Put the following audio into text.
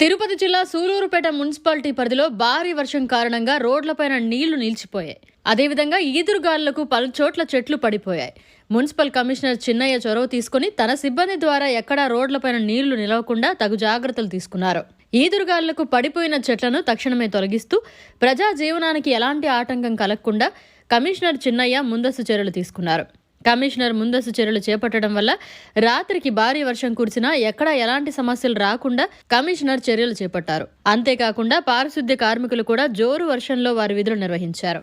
తిరుపతి జిల్లా సూలూరుపేట మున్సిపాలిటీ పరిధిలో భారీ వర్షం కారణంగా రోడ్లపైన నీళ్ళు నిలిచిపోయాయి. అదేవిధంగా ఈదురుగాలులకు పలుచోట్ల చెట్లు పడిపోయాయి. మున్సిపల్ కమిషనర్ చిన్నయ్య చొరవ తీసుకుని తన సిబ్బంది ద్వారా ఎక్కడా రోడ్లపైన నీళ్ళు నిలవకుండా తగు జాగ్రత్తలు తీసుకున్నారు. ఈదురుగాలులకు పడిపోయిన చెట్లను తక్షణమే తొలగిస్తూ ప్రజా జీవనానికి ఎలాంటి ఆటంకం కలగకుండా కమిషనర్ చిన్నయ్య ముందస్తు చర్యలు తీసుకున్నారు. కమిషనర్ ముందస్తు చర్యలు చేపట్టడం వల్ల రాత్రికి భారీ వర్షం కురిసినా ఎక్కడా ఎలాంటి సమస్యలు రాకుండా కమిషనర్ చర్యలు చేపట్టారు. అంతేకాకుండా పారిశుద్ధ్య కార్మికులు కూడా జోరు వర్షంలో వారి విధులు నిర్వహించారు.